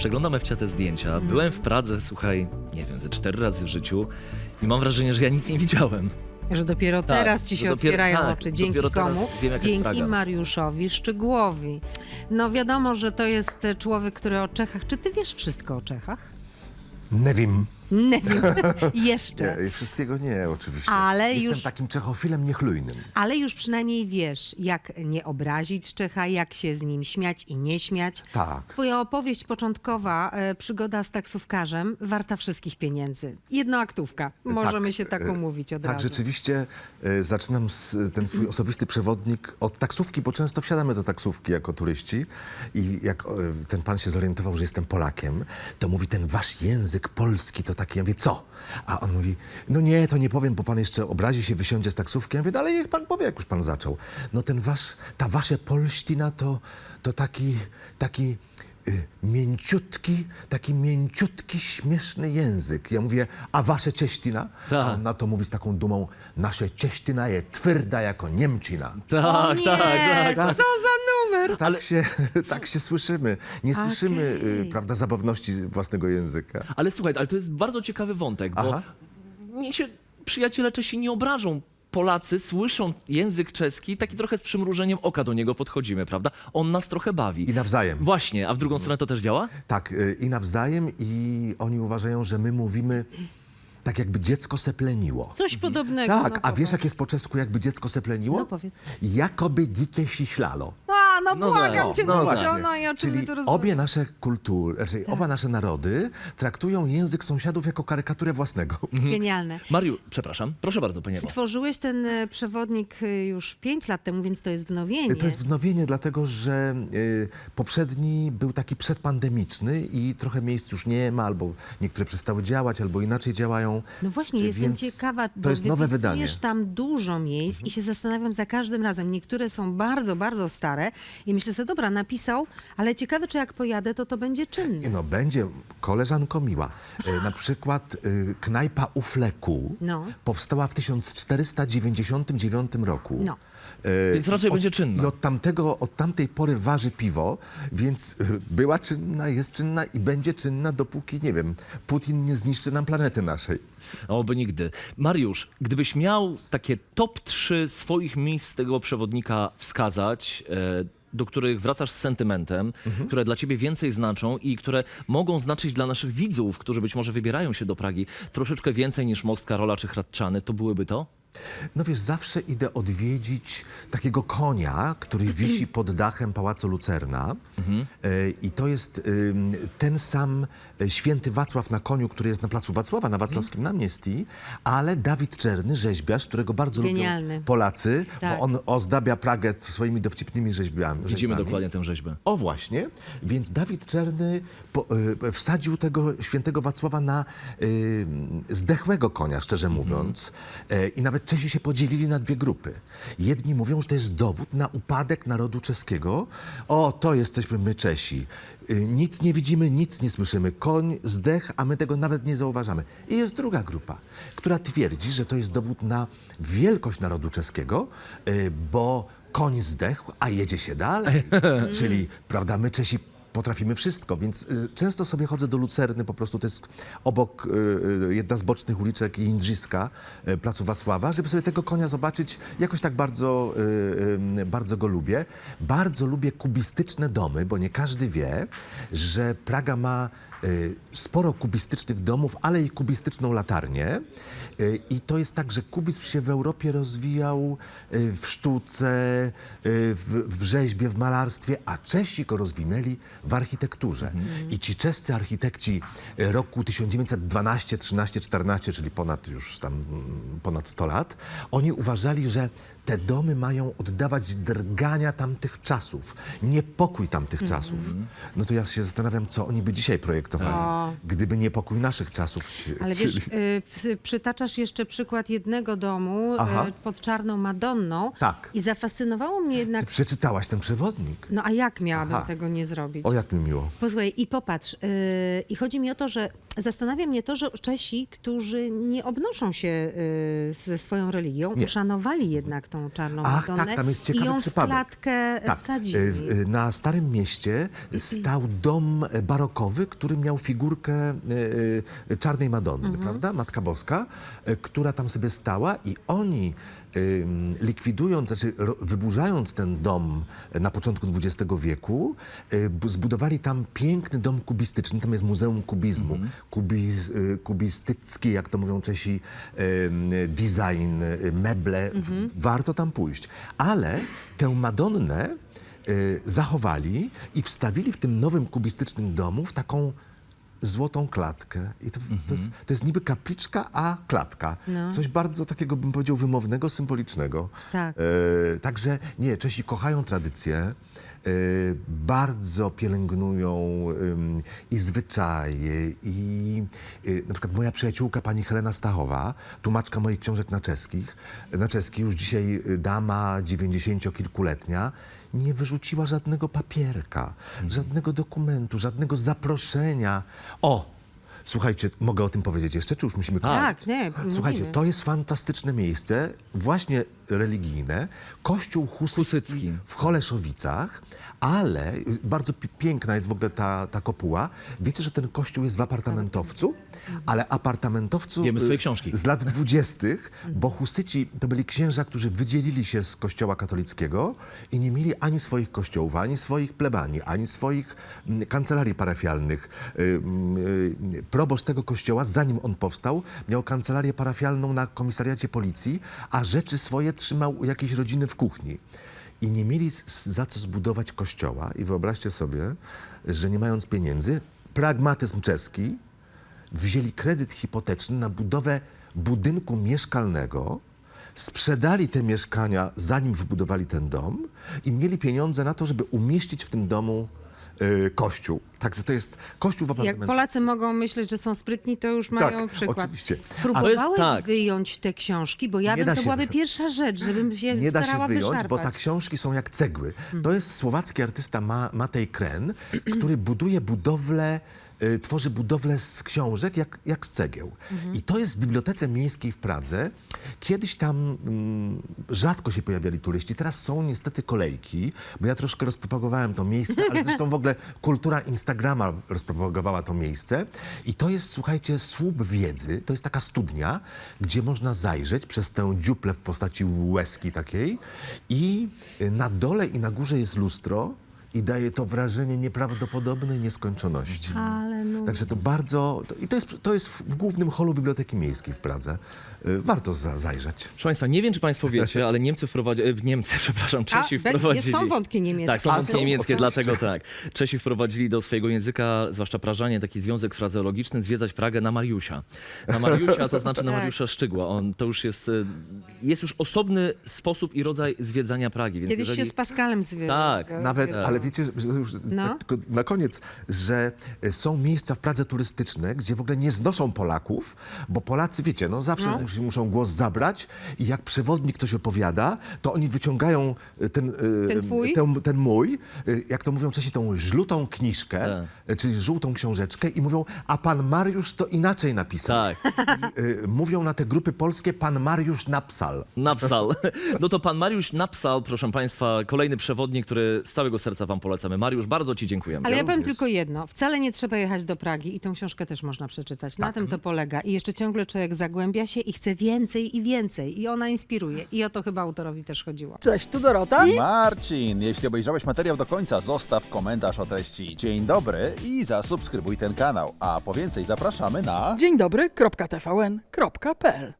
Przeglądam Ewcia te zdjęcia. Mhm. Byłem w Pradze, słuchaj, nie wiem, ze cztery razy w życiu i mam wrażenie, że ja nic nie widziałem. Że dopiero Tak, teraz ci się dopiero- otwierają tak, oczy. Dzięki komu? wiem, Dzięki Praga. Mariuszowi Szczygłowi. No wiadomo, że to jest e, człowiek, który o Czechach. Czy ty wiesz wszystko o Czechach? Nie wiem. Nie wiem. Jeszcze. Nie, wszystkiego nie, oczywiście. Ale Jestem już- takim czechofilem niechlujnym. Ale już przynajmniej wiesz, jak nie obrazić Czecha, jak się z nim śmiać i nie śmiać. Tak. Twoja opowieść początkowa, e, przygoda z taksówkarzem, warta wszystkich pieniędzy. Jednoaktówka. Możemy się tak e, umówić od Tak, razu. rzeczywiście e, zaczynam z, ten swój osobisty przewodnik od taksówki, bo często wsiadamy do taksówki jako turyści i jak e, ten pan się zorientował, że jestem Polakiem, to mówi ten wasz język polski to taki, ja mówię, co? A on mówi, no nie, to nie powiem, bo pan jeszcze obrazi się, wysiądzie z taksówki. Ja mówię, no ale niech pan powie, jak już pan zaczął. No ten wasz, ta wasze polsztina to, to taki, taki y, mięciutki, taki mięciutki, śmieszny język. Ja mówię, a wasze cieśtina? Tak. A on na to mówi z taką dumą, nasze cieśtina jest twarda jako Niemcina. Tak, o nie, tak, tak, tak. co za Tak, się, tak się słyszymy. Nie słyszymy, y, prawda, zabawności własnego języka. Ale słuchaj, ale to jest bardzo ciekawy wątek, bo Aha. niech się przyjaciele Czesi nie obrażą. Polacy słyszą język czeski, taki trochę z przymrużeniem oka do niego podchodzimy, prawda? On nas trochę bawi. I nawzajem. Właśnie, a w drugą stronę to też działa? Tak, y, i nawzajem, i oni uważają, że my mówimy tak, jakby dziecko sepleniło. Coś podobnego. Tak, no a wiesz, jak jest po czesku, jakby dziecko sepleniło? No powiedz. Jakoby dzikie siślalo. A, no, No błagam tak, cię, no no, tak. no, no i o czym Czyli tu obie nasze kultury, znaczy oba nasze narody traktują język sąsiadów jako karykaturę własnego. Genialne. Mariu, przepraszam, proszę bardzo, panie Ewo. Stworzyłeś ten e, przewodnik e, już 5 lat temu, więc to jest wznowienie. To jest wznowienie, dlatego że y, poprzedni był taki przedpandemiczny i trochę miejsc już nie ma, albo niektóre przestały działać, albo inaczej działają. No właśnie, jestem Więc ciekawa, to bo jest nowe wypisujesz wydanie. Mhm. tam dużo miejsc i się zastanawiam za każdym razem. Niektóre są bardzo, bardzo stare i myślę sobie, dobra, napisał, ale ciekawe, czy jak pojadę, to to będzie czynne. No będzie, koleżanko miła. Y, na przykład y, knajpa u Fleku No. powstała w 1499 roku. No. Y, Więc raczej od- będzie czynna. I od, tamtego, od tamtej pory waży piwo, więc y, była czynna, jest czynna i będzie czynna, dopóki, nie wiem, Putin nie zniszczy nam planety naszej. Oby nigdy. Mariusz, gdybyś miał takie top 3 swoich miejsc tego przewodnika wskazać, e, do których wracasz z sentymentem, Mhm. które dla ciebie więcej znaczą i które mogą znaczyć dla naszych widzów, którzy być może wybierają się do Pragi, troszeczkę więcej niż Most Karola czy Hradczany, to byłyby to? No wiesz, zawsze idę odwiedzić takiego konia, który wisi pod dachem Pałacu Lucerna. E, I to jest ym, ten sam e, święty Wacław na koniu, który jest na placu Wacława, na Wacławskim Namiestii, ale Dawid Czerny, rzeźbiarz, którego bardzo Genialny. lubią Polacy, Tak. bo on ozdabia Pragę swoimi dowcipnymi rzeźbami. Widzimy rzeźbami. dokładnie tę rzeźbę. O właśnie, więc Dawid Czerny po, y, wsadził tego świętego Wacława na y, zdechłego konia, szczerze mówiąc. E, I nawet Czesi się podzielili na dwie grupy. Jedni mówią, że to jest dowód na upadek narodu czeskiego. O, to jesteśmy my Czesi. Y, nic nie widzimy, nic nie słyszymy. Koń zdech, a my tego nawet nie zauważamy. I jest druga grupa, która twierdzi, że to jest dowód na wielkość narodu czeskiego, y, bo koń zdechł, a jedzie się dalej. Czyli, prawda, my Czesi potrafimy wszystko, więc y, często sobie chodzę do Lucerny, po prostu to jest obok y, y, jedna z bocznych uliczek Jędrzyska, placu Wacława, żeby sobie tego konia zobaczyć. Jakoś tak bardzo, bardzo go lubię. Bardzo lubię kubistyczne domy, bo nie każdy wie, że Praga ma sporo kubistycznych domów, ale i kubistyczną latarnię. Y, I to jest tak, że kubizm się w Europie rozwijał y, w sztuce, y, w, rzeźbie, w malarstwie, a Czesi go rozwinęli w architekturze. I ci czescy architekci y, roku 1912, 13, 14, czyli ponad już tam mm, ponad 100 lat, oni uważali, że te domy mają oddawać drgania tamtych czasów, niepokój tamtych czasów. No to ja się zastanawiam, co oni by dzisiaj projektowali, O. gdyby niepokój naszych czasów. ci- Ale czyli- wiesz, y, przytaczasz jeszcze przykład jednego domu Aha. y, pod Czarną Madonną. Tak. I zafascynowało mnie Ty jednak, przeczytałaś ten przewodnik. no a jak miałabym Aha. tego nie zrobić? O, jak mi miło. Posłuchaj, i popatrz, yy, i chodzi mi o to, że zastanawia mnie to, że Czesi, którzy nie obnoszą się yy, ze swoją religią, Nie. uszanowali jednak tą czarną Ach, Madonnę tak, tam jest i ciekawy ją przypadek. w klatkę Tak, wsadzili. y, w- y, na Starym Mieście stał dom barokowy, który miał figurkę czarnej Madonny, Mhm. prawda? Matka Boska, która tam sobie stała i oni likwidując, znaczy ro- wyburzając ten dom na początku XX wieku, bu- zbudowali tam piękny dom kubistyczny, tam jest Muzeum Kubizmu, Kubi, e, kubistycki, jak to mówią Czesi, design, e, meble, w- warto tam pójść. Ale tę Madonnę e, zachowali i wstawili w tym nowym kubistycznym domu w taką złotą klatkę. I to, to, jest, to jest niby kapliczka, a klatka. No. Coś bardzo takiego, bym powiedział, wymownego, symbolicznego. Tak. E, także nie, Czesi kochają tradycję. e, Bardzo pielęgnują ym, i zwyczaje, i y, na przykład moja przyjaciółka pani Helena Stachowa, tłumaczka moich książek na czeskich, na czeski, już dzisiaj y, dama dziewięćdziesięciokilkuletnia, nie wyrzuciła żadnego papierka, żadnego dokumentu, żadnego zaproszenia. O! Słuchajcie, mogę o tym powiedzieć jeszcze, czy już musimy Tak, nie, Słuchajcie, mówimy. to jest fantastyczne miejsce, właśnie religijne. Kościół Husycki, Husycki. w Holeszowicach, ale bardzo pi- piękna jest w ogóle ta, ta kopuła. Wiecie, że ten kościół jest w apartamentowcu, ale apartamentowcu Wiemy z y, książki. z lat dwudziestych, bo Husyci to byli księża, którzy wydzielili się z kościoła katolickiego i nie mieli ani swoich kościołów, ani swoich plebanii, ani swoich mm, kancelarii parafialnych. Y, mm, y, Proboszcz tego kościoła, zanim on powstał, miał kancelarię parafialną na komisariacie policji, a rzeczy swoje trzymał u jakiejś rodziny w kuchni. I nie mieli za co zbudować kościoła. I wyobraźcie sobie, że nie mając pieniędzy, pragmatyzm czeski, wzięli kredyt hipoteczny na budowę budynku mieszkalnego, sprzedali te mieszkania, zanim wybudowali ten dom i mieli pieniądze na to, żeby umieścić w tym domu y, kościół. Także to jest kościół w Jak. Polacy mogą myśleć, że są sprytni, to już mają Tak, przykład. oczywiście. Próbowałeś To jest tak. wyjąć te książki, bo ja Nie bym, to się byłaby wyjąć. pierwsza rzecz, żebym się Nie da starała się wyjąć, wyszarpać. bo tak książki są jak cegły. To jest słowacki artysta Ma, Matej Kren, który buduje budowlę, y, tworzy budowlę z książek jak, jak z cegieł. I to jest w Bibliotece Miejskiej w Pradze. Kiedyś tam mm, rzadko się pojawiali turyści, teraz są niestety kolejki, bo ja troszkę rozpropagowałem to miejsce, ale zresztą w ogóle kultura Instagrama rozpropagowała to miejsce. I to jest, słuchajcie, słup wiedzy, to jest taka studnia, gdzie można zajrzeć przez tę dziuplę w postaci łezki takiej i y, na dole i na górze jest lustro i daje to wrażenie nieprawdopodobnej nieskończoności. Ale no. Także to bardzo... To, I to jest, to jest w głównym holu Biblioteki Miejskiej w Pradze. Y, Warto za, zajrzeć. Proszę Państwa, nie wiem, czy Państwo wiecie, ale Niemcy wprowadzili, Niemcy, przepraszam, Czesi be- wprowadzili... są wątki niemieckie. Tak, są A, wątki są, niemieckie, dlatego tak. Czesi wprowadzili do swojego języka, zwłaszcza Prażanie, taki związek frazeologiczny, zwiedzać Pragę na Mariusia. Na Mariusia to znaczy na Tak. Mariusza Szczygła. On, to już jest, e, jest już osobny sposób i rodzaj zwiedzania Pragi, więc Kiedyś jeżeli... się z Pascalem zwie. Tak, Nawet, zwiedzał. ale wiecie, że już No. tak tylko na koniec, że y, są miejsca w Pradze turystyczne, gdzie w ogóle nie znoszą Polaków, bo Polacy, wiecie, no zawsze No. musi- muszą głos zabrać i jak przewodnik coś opowiada, to oni wyciągają y, ten, y, Ten twój? ten, ten mój, y, jak to mówią Czesi, tą żlutą kniżkę, y, czyli żółtą książeczkę i mówią, a pan Mariusz to inaczej napisał. Tak, I, y, mówią na te grupy polskie, pan Mariusz napsal. napsal. No to pan Mariusz Napsal, proszę Państwa, kolejny przewodnik, który z całego serca Wam polecamy. Mariusz, bardzo Ci dziękujemy. Ale ja powiem również. tylko jedno. Wcale nie trzeba jechać do Pragi i tą książkę też można przeczytać. Na tym to polega. I jeszcze ciągle człowiek zagłębia się i chce więcej i więcej. I ona inspiruje. I o to chyba autorowi też chodziło. Cześć, tu Dorota. Marcin, jeśli obejrzałeś materiał do końca, zostaw komentarz o treści. Dzień dobry i zasubskrybuj ten kanał. A po więcej zapraszamy na... Dzień dobry,